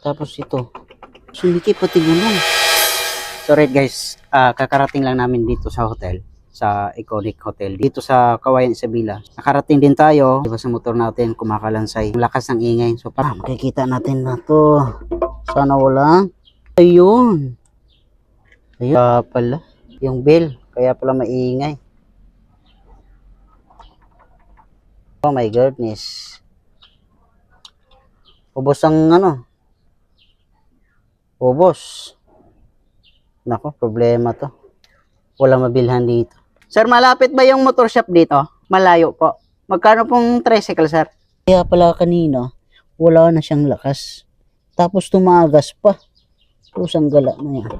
Tapos ito. Sumiki pati gulong. So right guys, ah, kakarating lang namin dito sa hotel sa Iconic Hotel dito sa Kawayan Isabela. Nakarating din tayo, diba sa motor natin kumakalansay. Ang lakas ng ingay. So para makikita natin na to. Sana wala. Ayun. Ayun Ah, pala. Yung bell. Kaya pala maingay. Oh my goodness. Ubos ang ano. Ubos. Nako, problema to. Wala mabilhan dito. Sir, malapit ba yung motor shop dito? Malayo po. Magkano pong tricycle, sir? Kaya pala kanina, wala na siyang lakas. Tapos tumagas pa. Pusang gala na yan.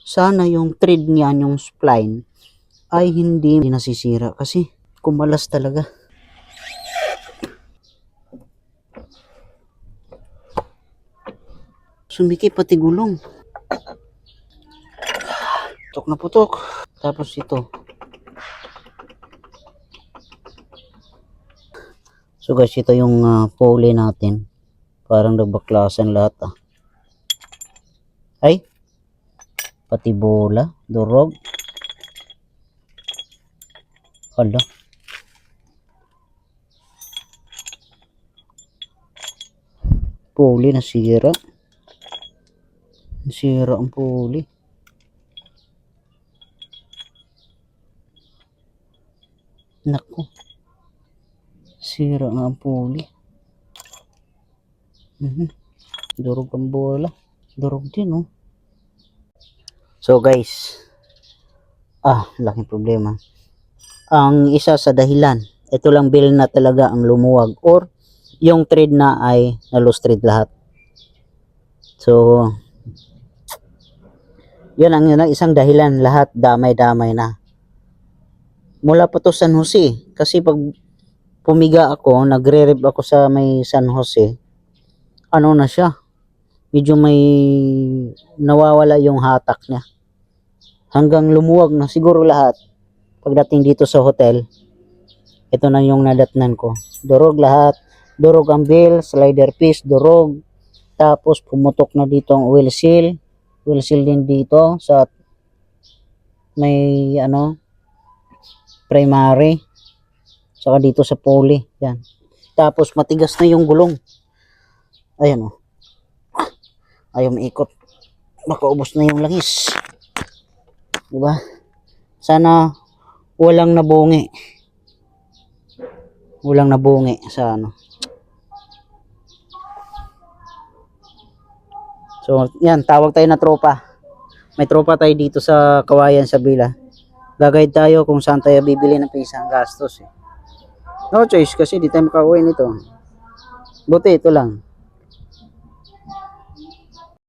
Sana yung thread niyan, yung spline, ay hindi nasisira kasi kumalas talaga. Sumiki pati gulong. Putok na putok. Tapos ito. So guys, ito yung uh, pulley natin. Parang nagbaklasan lahat ah. Ay. Pati bola, durog. Hala. Pulley nasira. Nasira ang pulley. Naku. Sira nga ang pulley. Mhm. Durog ang bola. Durog din, oh. So, guys. Ah, laking problema. Ang isa sa dahilan, ito lang bill na talaga ang lumuwag or yung trade na ay na-lost trade lahat. So, yun ang yun ang isang dahilan. Lahat damay-damay na. Mula pa to San Jose. Kasi pag pumiga ako nagre-rev ako sa may San Jose ano na siya? Medyo may nawawala yung hatak niya. Hanggang lumuwag na siguro lahat. Pagdating dito sa hotel ito na yung nadatnan ko. Durog lahat. Durog ang bill slider piece durog. Tapos pumutok na dito ang oil seal oil seal din dito sa may ano primary saka dito sa pulley yan. Tapos matigas na yung gulong. Ayan oh. Ayaw maikot baka ubos na yung langis. Diba? Sana walang nabungi. Walang nabungi sa ano so yan tawag tayo na tropa may tropa tayo dito sa Kawayan sa Bila gagayad tayo kung saan tayo bibili ng pisang gastos eh. No choice kasi di tayo makauwi nito. Buti ito lang.